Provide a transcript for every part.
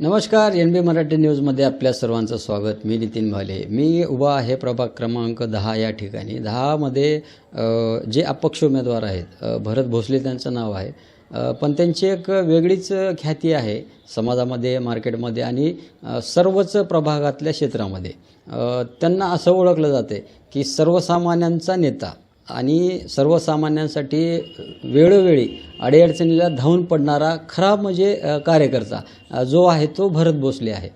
नमस्कार N B Marathi न्यूजमध्ये आपल्या सर्वांचं स्वागत. मी नितीन भाले. मी उभा आहे प्रभाग क्रमांक दहा या ठिकाणी. दहामध्ये जे अपक्ष उमेदवार आहेत भरत भोसले त्यांचं नाव आहे. पण त्यांची एक वेगळीच ख्याती आहे समाजामध्ये मार्केटमध्ये आणि सर्वच प्रभागातल्या क्षेत्रामध्ये. त्यांना असं ओळखलं जाते की सर्वसामान्यांचा नेता आणि सर्वसामान्यांसाठी वेळोवेळी अडीअडचणीला धावून पडणारा खरा म्हणजे कार्यकर्ता जो आहे तो भरत भोसले आहे.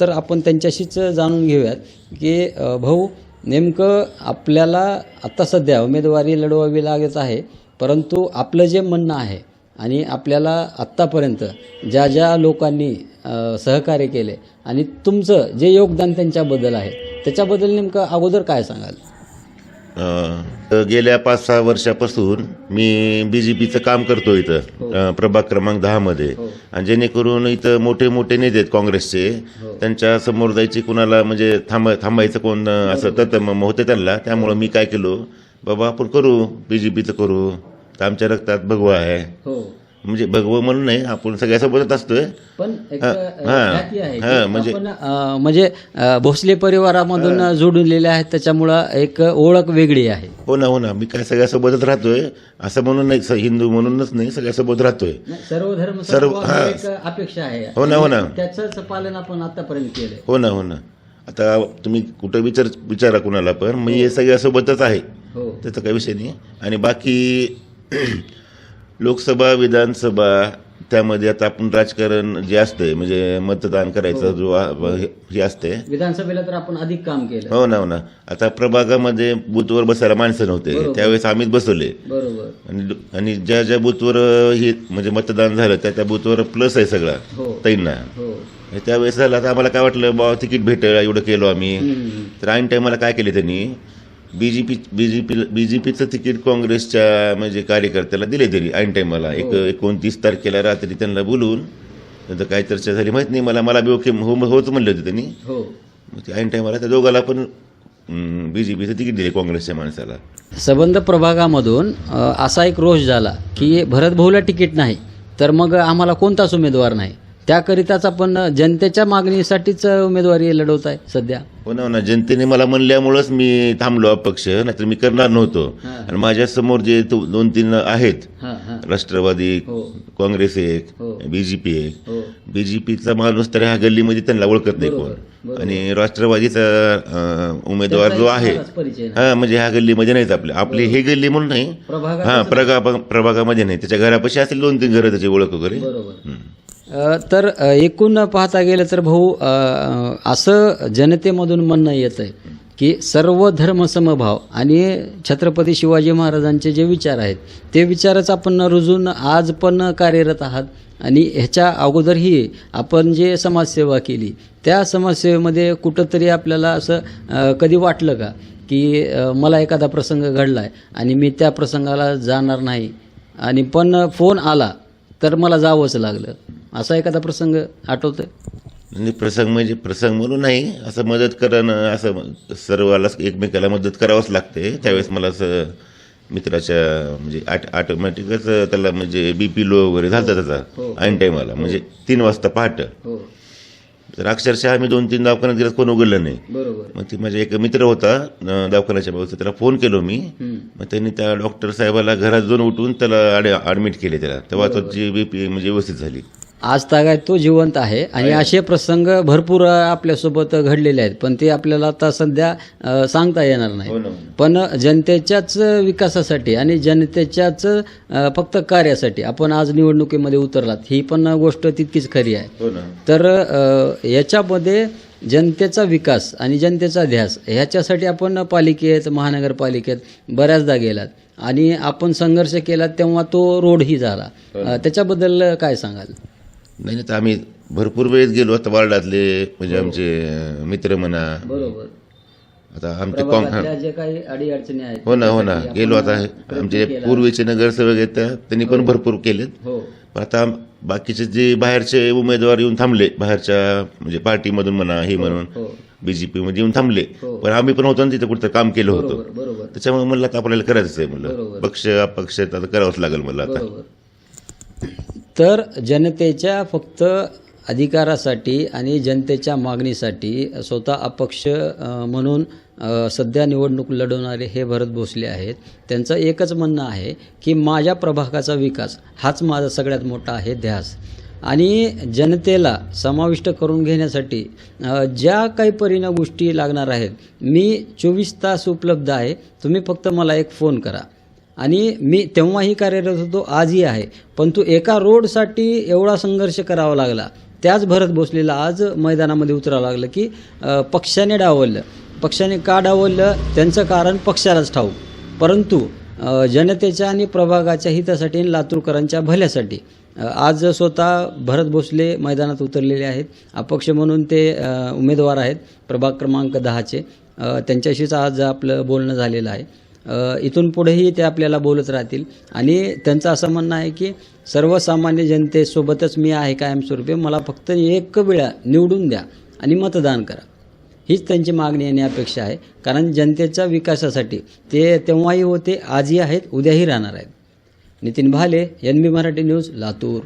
तर आपण त्यांच्याशीच जाणून घेऊयात की भाऊ नेमकं आपल्याला आत्ता सध्या उमेदवारी लढवावी लागत आहे परंतु आपलं जे म्हणणं आहे आणि आपल्याला आत्तापर्यंत ज्या ज्या लोकांनी सहकार्य केले आणि तुमचं जे योगदान त्यांच्याबद्दल आहे त्याच्याबद्दल नेमकं अगोदर काय सांगाल? गेल्या पाच सहा वर्षापासून मी बी जे पीचं काम करतो इथं अ, प्रभाग क्रमांक दहामध्ये आणि जेणेकरून इथं मोठे मोठे नेते आहेत काँग्रेसचे. त्यांच्यासमोर जायची कुणाला म्हणजे थांब थांबायचं कोण असं तर होते त्यांना. त्यामुळं मी काय केलो बाबा आपण करू बी जे पीचं करू. तर आमच्या रक्तात भगवा आहे. हो. म्हणजे भगवं म्हणून नाही आपण सगळ्यासोबतच असतोय. पण हा, हा, हा, म्हणजे- म्हणजे भोसले परिवारामधून जोडलेले आहेत त्याच्यामुळं एक ओळख वेगळी आहे. हो ना हो ना. मी काय सगळ्यासोबतच राहतोय असं म्हणून नाही हिंदू म्हणूनच नाही सगळ्यासोबत राहतोय. सर्व धर्म सर्व- हा. अपेक्षा आहे. हो ना, हो ना. त्याच पालन आपण आतापर्यंत केलंय. हो ना हो ना. आता तुम्ही कुठं विचार विचारा कुणाला पण मी हे सगळ्यासोबतच आहे. हो. त्याचा काही विषय नाही आणि बाकी लोकसभा विधानसभा त्यामध्ये आता आपण राजकारण जे असतंय म्हणजे मतदान करायचं जो आ- हे- हे असते विधानसभेला तर आपण अधिक काम केलं. हो ना हो ना. आता प्रभागामध्ये बूथवर बसायला माणसं नव्हते. बरोबर. त्यावेळेस आम्हीच बसवले. बरोबर. आणि आणि ज्या ज्या बूथवर हे म्हणजे मतदान झालं त्या त्या बूथवर प्लस आहे सगळा हो. ताईंना. हो. त्यावेळेस झालं आता आम्हाला काय वाटलं बाबा तिकीट भेटेल एवढं केलो आम्ही. हम्म. तर ऐन टायमाला काय केले त्यांनी? बीजेपी बीजेपी बीजेपीचं तिकीट काँग्रेसच्या म्हणजे कार्यकर्त्याला दिले तरी ऐन टायमाला एक एकोणतीस तारखेला रात्री त्यांना बोलवून नंतर काय चर्चा झाली. माहीत नाही मला मला बी ओके हो होच म्हणले होते त्यांनी. हो. मग ते ऐन टायमाला त्या दोघाला पण बीजेपीचं तिकीट दिले काँग्रेसच्या माणसाला. संबंध प्रभागामधून असा एक रोष झाला की भरत भाऊला तिकीट नाही तर मग आम्हाला कोणताच उमेदवार नाही. त्याकरिताच आपण जनतेच्या मागणीसाठीच उमेदवारी लढवत आहे सध्या. हो ना हो ना. जनतेने मला म्हणल्यामुळंच मी थांबलो अपक्ष नाहीतर मी करणार नव्हतो. आणि माझ्यासमोर जे तो- दोन तीन आहेत राष्ट्रवादी हो. काँग्रेस एक हो. बीजेपी एक. हो. बीजेपीचा माणूस तर ह्या गल्लीमध्ये त्यांना ओळखत नाही कोण. आणि राष्ट्रवादीचा अं, उमेदवार जो आहे परिचय. हा म्हणजे ह्या गल्लीमध्ये नाहीत आपले. आपली हे गल्ली म्हणून नाही. हा प्रगा प्रभागामध्ये नाही. त्याच्या घरापाशी असतील दोन तीन घरं त्याची ओळख वगैरे. बरोबर. हम्म. तर एकूण पाहता गेलं तर भाऊ असं जनतेमधून म्हणणं येतं आहे की सर्व धर्म समभाव आणि छत्रपती शिवाजी महाराजांचे जे विचार आहेत ते विचारच आपण रुजून आज पण कार्यरत आहात आणि ह्याच्या अगोदरही आपण जे समाजसेवा केली त्या समाजसेवेमध्ये कुठंतरी आपल्याला असं कधी वाटलं का की मला एखादा प्रसंग घडला आहे आणि मी त्या प्रसंगाला जाणार नाही आणि पण फोन आला तर मला जावंच लागलं. असा एखादा प्रसंग आठवतोय? आणि प्रसंग म्हणजे प्रसंग म्हणून नाही असं मदत करणं असं सर्वाला एकमेकाला मदत करावंच लागते. त्यावेळेस मला असं मित्राच्या म्हणजे ऑटोमॅटिकच त्याला म्हणजे बीपी लो वगैरे झालता हो. त्याचा ऐन टायमाला म्हणजे तीन वाजता पहाट. हो. तर अक्षरशः आम्ही दोन तीन दवाखान्यात गेलं कोण उघडलं नाही. मग ती माझा एक मित्र होता दवाखान्याच्या बाजूचा त्याला फोन केलो मी. मग त्यांनी त्या डॉक्टर साहेबाला घरात जाऊन उठून त्याला ॲडमिट केले त्याला. तेव्हा त्याची बीपी म्हणजे व्यवस्थित झाली. आज तागायत तो जिवंत आहे. आणि असे प्रसंग भरपूर आपल्यासोबत घडलेले आहेत. पण ते आपल्याला आता सध्या सांगता येणार नाही. हो ना पण जनतेच्याच विकासासाठी आणि जनतेच्याच फक्त कार्यासाठी आपण आज निवडणुकीमध्ये उतरलात ही पण गोष्ट तितकीच खरी आहे. हो तर याच्यामध्ये जनतेचा विकास आणि जनतेचा ध्यास ह्याच्यासाठी आपण पालिकेत महानगरपालिकेत बऱ्याचदा गेलात. आणि आपण संघर्ष केला तेव्हा तो रोडही झाला. त्याच्याबद्दल काय सांगाल? नाही नाही तर आम्ही भरपूर वेळेस गेलो आता वार्डातले म्हणजे आमचे मित्र म्हणा. बरोबर. आता आमचे कॉम प्रभागातल्या जे काही अडीअडचणी आहेत हो ना हो ना. गेलो आपण आता प्रयत्न आमचे केला. पूर्वीचे नगरसेवक आहेत त्या- त्यांनी पण भरपूर केलेत. हो. पण आता बाकीचे जे बाहेरचे उमेदवार येऊन थांबले बाहेरच्या म्हणजे पार्टीमधून म्हणा हे म्हणून हो. बीजेपी मध्ये येऊन थांबले. हो. पण आम्ही पण होतो ना तिथे कुठं काम केलं होतं. बरोबर बरोबर. त्याच्यामुळे म्हणलं आता आपल्याला करायचं आहे म्हणलं. बरोबर. पक्ष अपक्ष आता करावंच लागेल मला आता. बरोबर. तर जनतेच्या फक्त अधिकारासाठी आणि जनतेच्या मागणीसाठी स्वतः अपक्ष म्हणून सध्या निवडणूक लढवणारे हे भरत भोसले आहेत. त्यांचं एकच म्हणणं आहे की माझ्या प्रभागाचा विकास हाच माझा सगळ्यात मोठा आहे ध्यास. आणि जनतेला समाविष्ट करून घेण्यासाठी ज्या काही परिणाम गोष्टी लागणार आहेत मी चोवीस तास उपलब्ध आहे. तुम्ही फक्त मला एक फोन करा. आणि मी तेव्हाही कार्यरत होतो आजही आहे. पण एका रोडसाठी एवढा संघर्ष करावा लागला. त्याच भरत भोसलेला आज मैदानामध्ये उतरावं लागलं की पक्षाने डावललं. पक्षाने का डावललं? त्यांचं कारण पक्षालाच ठाऊ परंतु जनतेच्या आणि प्रभागाच्या हितासाठी आणि लातूरकरांच्या भल्यासाठी आज स्वतः भरत भोसले मैदानात उतरलेले आहेत. अपक्ष म्हणून ते उमेदवार आहेत. प्रभाग क्रमांक दहाचे. त्यांच्याशीच आज आपलं बोलणं झालेलं आहे. इथून पुढेही ते आपल्याला बोलत राहतील. आणि त्यांचं असं म्हणणं आहे की सर्वसामान्य जनतेसोबतच मी आहे कायमस्वरूपी मला फक्त एक वेळा निवडून द्या आणि मतदान करा. हीच त्यांची मागणी आणि अपेक्षा आहे. कारण जनतेच्या विकासासाठी ते तेव्हाही होते आजही आहेत उद्याही राहणार आहेत. Nitin Bhale N B Marathi news Latur.